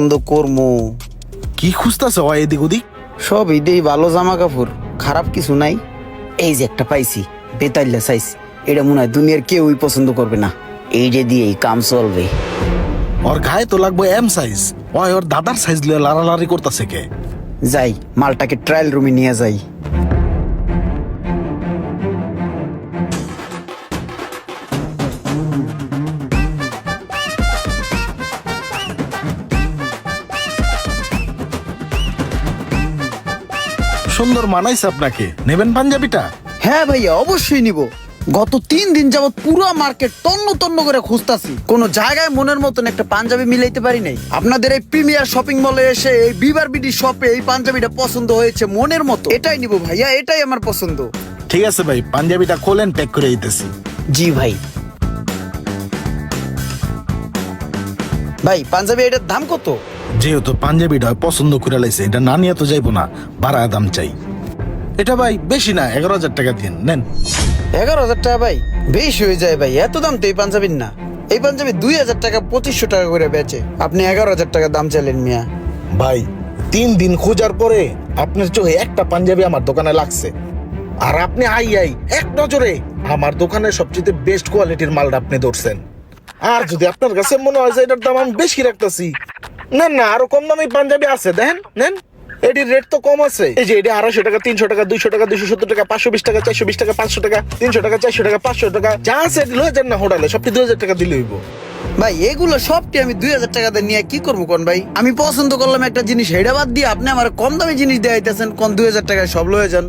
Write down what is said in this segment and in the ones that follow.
পছন্দ করব কি খুঁজতেছ এদিক ওদিক? সব ঈদেই ভালো জামা কাপড় খারাপ কিছু নাই। এই যে একটা পাইছি বেতাল্লা সাইজ এটা মনে হয় দুনিয়ার কেউই পছন্দ করবে না। এই যে দিয়েই কাম চলবে। ওর গায়ে তো লাগবে এম সাইজ ওই ওর দাদার সাইজ লিয়ে লারালারি করতেছে কে? যাই মালটাকে ট্রায়াল রুমে নিয়ে যাই। সুন্দর মানাইছে আপনাকে। নেবেন পাঞ্জাবিটা? হ্যাঁ ভাইয়া অবশ্যই নিব। গত তিন দিন যাবত পুরো মার্কেট তন্ন তন্ন করে খুঁজতাছি। কোন জায়গায় মনের মতন একটা পাঞ্জাবি মিলাইতে পারি নাই। আপনাদের এই প্রিমিয়ার শপিং মলে এসে এই বিবার বিডি শপে এই পাঞ্জাবিটা পছন্দ হয়েছে মনের মতো। এটাই নিব ভাইয়া এটাই আমার পছন্দ। ঠিক আছে ভাই পাঞ্জাবিটা খোলেন প্যাক করে দিতেছি। জি ভাই। ভাই পাঞ্জাবি এটার দাম কত? যেহেতু পাঞ্জাবিটা পছন্দ করে লাইছে এটা না নিয়ে তো যাইবো না। বাড়া দাম চাই। এটা ভাই বেশি না এগারো হাজার টাকা দিন নেন। এগারো হাজার টাকা ভাই বেশি হয়ে যায় ভাই এত দাম তো এই পাঞ্জাবির না। এই পাঞ্জাবি দুই হাজার টাকা পঁচিশশো টাকা করে বেচে। আপনি এগারো হাজার টাকা দাম চাইলেন মিয়া। ভাই তিন দিন খোঁজার পরে আপনার চোখে একটা পাঞ্জাবি আমার দোকানে লাগছে। আর আপনি আই আই এক নজরে আমার দোকানে সবচেয়ে বেস্ট কোয়ালিটির মালটা আপনি ধরছেন। আর যদি আপনার কাছে মনে হয় যে এটার দাম আমি বেশি রাখতেছি না না আরও কম দামি পাঞ্জাবি আছে দেখেন নেন। এটির রেট তো কম আছে। এই যে এটা আড়াইশো টাকা তিনশো টাকা দুইশো টাকা দুইশো সত্তর টাকা পাঁচশো বিশ টাকা চারশো বিশ টাকা পাঁচশো টাকা তিনশো টাকা চারশো টাকা পাঁচশো টাকা যা আছে এটি লয়ে যান না হোটেলে সবটি দুই হাজার টাকা দিলে হইব। ভাই এগুলো সবটি আমি দুই হাজার টাকা দিয়ে নিয়ে কি করব কোন ভাই? আমি পছন্দ করলাম একটা জিনিস হেডা বাদ দিয়ে আপনি আমার কম দামি জিনিস দেখাইতেছেন কোন দুই হাজার টাকায় সব লয়ে যান।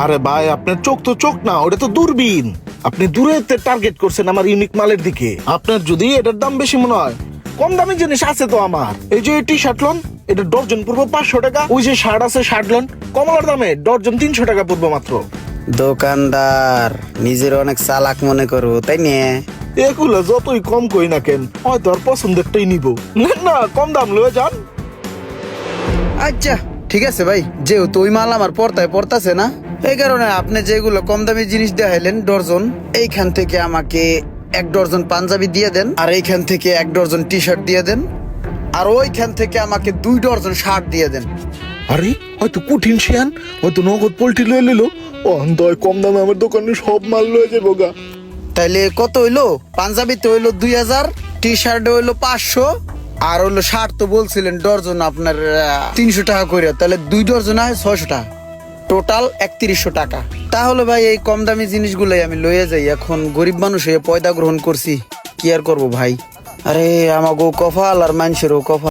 আরে ভাই আপনার চোখ তো চোখ না ওটা তো দূরবীন। আপনি দূরে টার্গেট করছেন আমার ইউনিক মালের দিকে। আপনার যদি এটার দাম বেশি মনে হয় কম দামি জিনিস আছে তো আমার। এই যে টি শার্ট লোন এটা ডর্জন পড়ব পাঁচশো টাকা। ওই যে শার্ট আছে শার্ট লোন কমলার দামে ডর্জন তিনশো টাকা পূর্ব মাত্র। দোকানদার নিজের অনেক চালাক মনে করো তাই নিয়ে এগুলো যতই কম কই না কেন হয়তো আর পছন্দেরটাই নিব। না না কম দাম লয়ে যান। আচ্ছা ঠিক আছে ভাই যেহেতু ওই মাল আমার পড়তায় পড়তাছে না এই কারণে আপনি যেগুলো কম দামি জিনিস দেখাইলেন ডর্জন এইখান থেকে আমাকে এক ডর্জন পাঞ্জাবি দিয়ে দেন আর এইখান থেকে এক ডর্জন টি শার্ট দিয়ে দেন আর ওইখান থেকে আমাকে দুই ডর্জন শার্ট দিয়ে দেন। আরে হয়তো কঠিন শিয়ান হয়তো নগদ পোল্ট্রি লয়ে নিল দয় কম দামে আমার দোকানে সব মাল লয়ে যাব গা তাইলে কত হইল? পাঞ্জাবি তো হইল দুই হাজার টি শার্ট হইল পাঁচশো আর হইল শার্ট তো বলছিলেন ডর্জন আপনার তিনশো টাকা করে তাহলে দুই ডর্জন হয় ছয়শো টাকা। টোটাল একত্রিশশো টাকা। তাহলে ভাই এই কম দামি জিনিসগুলোই আমি লইয়া যাই। এখন গরিব মানুষ হয়ে পয়দা গ্রহণ করছি, কি আর করব ভাই? আরে আমাগো কফাল আর মানুষেরও কফাল